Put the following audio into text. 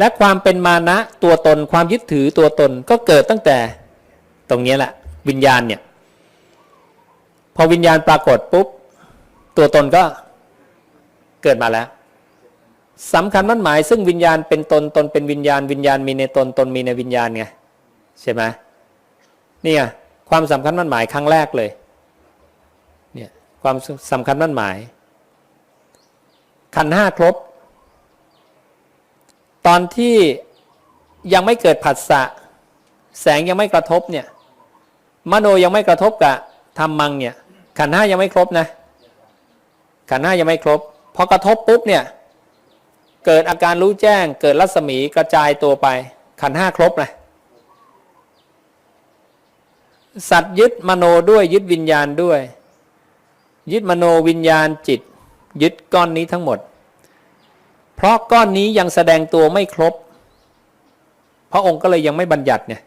และความเป็นมานะตัวตนความยึดถือตัวตนก็เกิดตั้งแต่ตรงนี้แหละ วิญญาณเนี่ยพอวิญญาณปรากฏปุ๊บ ตัวตนก็เกิดมาแล้วสำคัญมั่นหมาย ซึ่งวิญญาณเป็นตนตนเป็นวิญญาณวิญญาณมีในตนตนมีในวิญญาณไงใช่ไหมนี่ยความสำคัญมั่นหมายครั้งแรกเลยเนี่ยความสำคัญมั่นหมายขันห้าครบ ตอนที่ยังไม่เกิดผัสสะแสงยังไม่กระทบเนี่ยมโนยังไม่กระทบกับธรรมังเนี่ยขันห้ายังไม่ครบนะขันห้ายังไม่ครบพอกระทบปุ๊บเนี่ยเกิดอาการรู้แจ้ง เกิดรัศมีกระจายตัวไป ขันห้าครบนะสัตว์ยึดมโนด้วยยึดวิญญาณด้วย ยึดมโนวิญญาณจิต ยึดก้อนนี้ทั้งหมด เพราะก้อนนี้ยังแสดงตัวไม่ครบ พระองค์ก็เลยยังไม่บัญญัติเนี่ย